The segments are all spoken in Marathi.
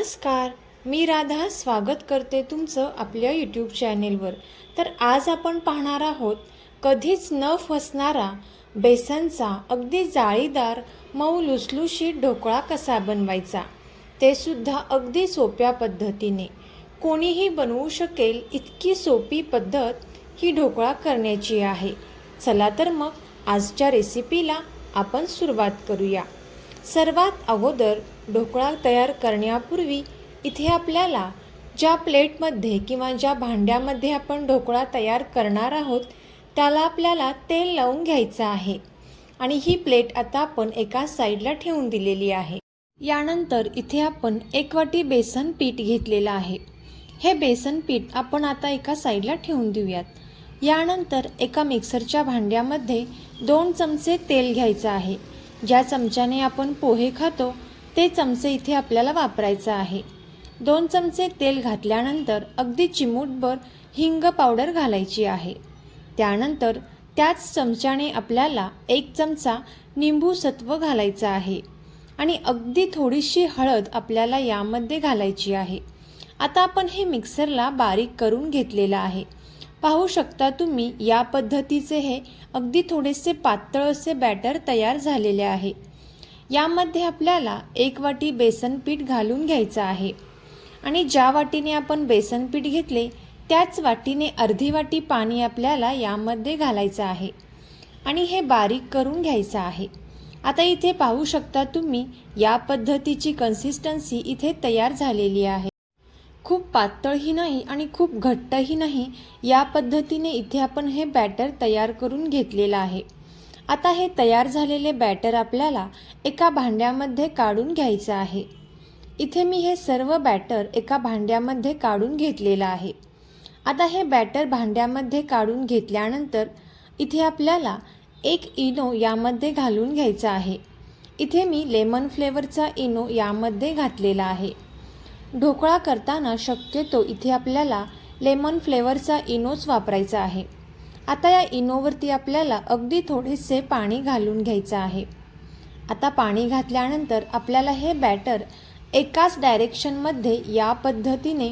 नमस्कार मी राधा स्वागत करते तुमचं आपल्या यूट्यूब चॅनेलवर तर आज आपण पाहणार आहोत कधीच न फसणारा बेसनचा अगदी जाळीदार मऊ लुसलुशीत ढोकळा कसा बनवायचा? ते सुद्धा अगदी सोप्या पद्धतीने. कोणीही बनवू शकेल इतकी सोपी पद्धत ही ढोकळा करण्याची आहे. चला तर मग आजच्या रेसिपीला आपण सुरुवात करूया. सर्वात अगोदर ढोकळा तयार करण्यापूर्वी इथे आपल्याला ज्या प्लेटमध्ये किंवा ज्या भांड्यामध्ये आपण ढोकळा तयार करणार आहोत त्याला आपल्याला तेल लावून घ्यायचं आहे. आणि ही प्लेट आता आपण एका साईडला ठेवून दिलेली आहे. यानंतर इथे आपण एक वाटी बेसन पीठ घेतलेलं आहे. हे बेसन पीठ आपण आता एका साईडला ठेवून देऊयात. यानंतर एका मिक्सरच्या भांड्यामध्ये दोन चमचे तेल घ्यायचं आहे. ज्या चमच्याने आपण पोहे खातो ते चमचे इथे आपल्याला वापरायचं आहे. दोन चमचे तेल घातल्यानंतर अगदी चिमूटभर हिंग पावडर घालायची आहे. त्यानंतर त्याच चमच्याने आपल्याला एक चमचा निंबू सत्व घालायचं आहे आणि अगदी थोडीशी हळद आपल्याला यामध्ये घालायची आहे. आता आपण हे मिक्सरला बारीक करून घेतलेलं आहे. पाहू शकता तुम्ही या पद्धतीचे हे अगदी थोडेसे पातळ असे बॅटर तयार झालेले आहे. यामध्ये आपल्याला एक वाटी बेसन पीठ घालून घ्यायचं आहे. आणि ज्या वाटीने आपण बेसन पीठ घेतले त्याच वाटीने अर्धी वाटी पाणी आपल्याला यामध्ये घालायचं आहे. आणि हे बारीक करून घ्यायचं आहे. आता इथे पाहू शकता तुम्ही या पद्धतीची कन्सिस्टन्सी इथे तयार झालेली आहे. खूप पातळही नाही आणि खूप घट्टही नाही या पद्धतीने इथे आपण हे बॅटर तयार करून घेतलेलं आहे. आता हे तयार झालेले बॅटर आपल्याला एका भांड्यामध्ये काढून घ्यायचं आहे. इथे मी हे सर्व बॅटर एका भांड्यामध्ये काढून घेतलेलं आहे. आता हे बॅटर भांड्यामध्ये काढून घेतल्यानंतर इथे आपल्याला एक इनो यामध्ये घालून घ्यायचा आहे. इथे मी लेमन फ्लेवरचा इनो यामध्ये घातलेला आहे. ढोकळा करताना शक्यतो इथे आपल्याला लेमन फ्लेवरचा इनोच वापरायचा आहे. आता या इनोवरती आपल्याला अगदी थोडेसे पाणी घालून घ्यायचं आहे. आता पाणी घातल्यानंतर आपल्याला हे बॅटर एकाच डायरेक्शनमध्ये या पद्धतीने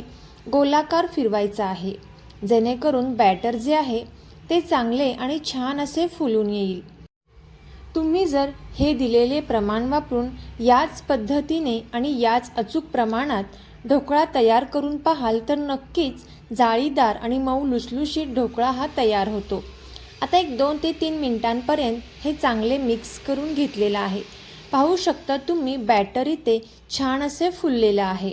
गोलाकार फिरवायचं आहे. जेणेकरून बॅटर जे आहे ते चांगले आणि छान असे फुलून येईल. तुम्ही जर हे दिलेले प्रमाण वापरून याच पद्धतीने आणि याच अचूक प्रमाणात ढोकळा तयार करून पाहाल तर नक्कीच जाळीदार आणि मऊ लुसलुशीत ढोकळा हा तयार होतो. आता एक दोन ते तीन मिनिटांपर्यंत हे चांगले मिक्स करून घेतलेलं आहे. पाहू शकता तुम्ही बॅटर इथे छान असे फुललेलं आहे.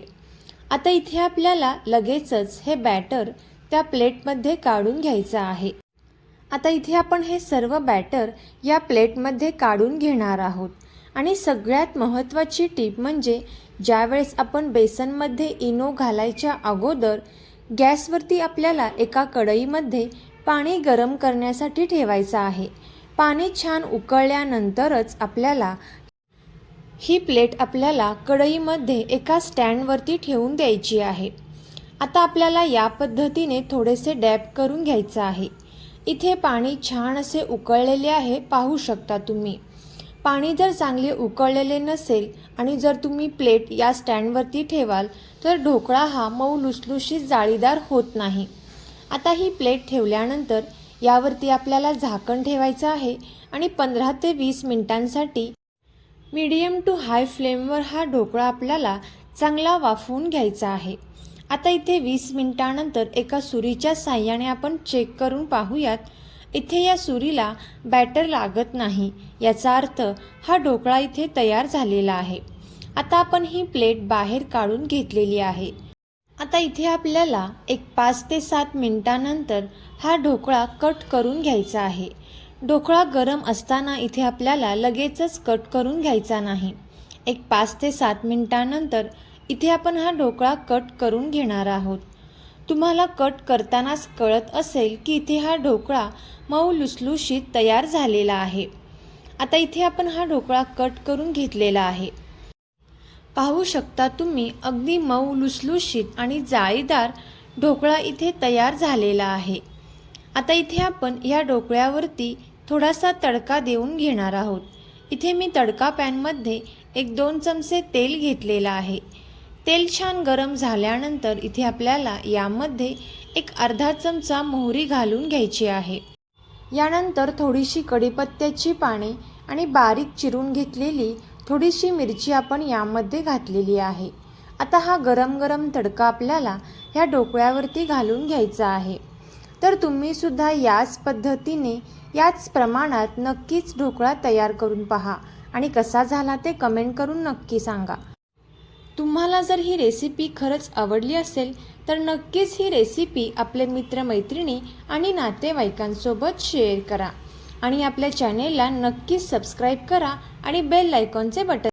आता इथे आपल्याला लगेचच हे बॅटर त्या प्लेटमध्ये काढून घ्यायचं आहे. आता इथे आपण हे सर्व बॅटर या प्लेटमध्ये काढून घेणार आहोत. आणि सगळ्यात महत्त्वाची टीप म्हणजे ज्यावेळेस आपण बेसनमध्ये इनो घालायच्या अगोदर गॅसवरती आपल्याला एका कढईमध्ये पाणी गरम करण्यासाठी ठेवायचं आहे. पाणी छान उकळल्यानंतरच आपल्याला ही प्लेट आपल्याला कढईमध्ये एका स्टँडवरती ठेवून द्यायची आहे. आता आपल्याला या पद्धतीने थोडेसे डॅप करून घ्यायचं आहे. इथे पाणी छान असे उकळलेले आहे पाहू शकता तुम्ही. पाणी जर चांगले उकळलेले नसेल आणि जर तुम्ही प्लेट या स्टँडवरती ठेवाल तर ढोकळा हा मऊ लुसलुशीत जाळीदार होत नाही. आता ही प्लेट ठेवल्यानंतर यावरती आपल्याला झाकण ठेवायचं आहे आणि पंधरा ते वीस मिनिटांसाठी मीडियम टू हाय फ्लेमवर हा ढोकळा आपल्याला चांगला वाफवून घ्यायचा आहे. आता इथे वीस मिनिटानंतर एका सुरीच्या साह्याने आपण चेक करून पाहूयात. इथे या सुरीला बॅटर लागत नाही. याचा अर्थ हा ढोकळा इथे तयार झालेला आहे. आता आपण ही प्लेट बाहेर काढून घेतलेली आहे. आता इथे आपल्याला एक पाच ते सात मिनिटानंतर हा ढोकळा कट करून घ्यायचा आहे. ढोकळा गरम असताना इथे आपल्याला लगेचच कट करून घ्यायचा नाही. एक पाच ते सात मिनिटानंतर इथे आपण हा ढोकळा कट करून घेणार आहोत. तुम्हाला कट करतानाच कळत असेल की इथे हा ढोकळा मऊ लुसलुशीत तयार झालेला आहे. आता इथे आपण हा ढोकळा कट करून घेतलेला आहे. पाहू शकता तुम्ही अगदी मऊ लुसलुशीत आणि जाळीदार ढोकळा इथे तयार झालेला आहे. आता इथे आपण या ढोकळ्यावरती थोडासा तडका देऊन घेणार आहोत. इथे मी तडका पॅनमध्ये एक दोन चमचे तेल घेतलेलं आहे. तेल छान गरम झाल्यानंतर इथे आपल्याला यामध्ये एक अर्धा चमचा मोहरी घालून घ्यायची आहे. यानंतर थोडीशी कढीपत्त्याची पाने आणि बारीक चिरून घेतलेली थोडीशी मिरची आपण यामध्ये घातलेली आहे. आता हा गरम गरम तडका आपल्याला ह्या ढोकळ्यावरती घालून घ्यायचा आहे. तर तुम्हीसुद्धा याच पद्धतीने याच प्रमाणात नक्कीच ढोकळा तयार करून पहा आणि कसा झाला ते कमेंट करून नक्की सांगा. तुम्हाला जर ही रेसिपी खरंच आवडली असेल तर नक्कीच ही रेसिपी आपले मित्रमैत्रिणी आणि नातेवाईकांसोबत शेअर करा. आणि आपल्या चॅनेलला नक्कीच सबस्क्राईब करा आणि बेल आयकॉनचे बटन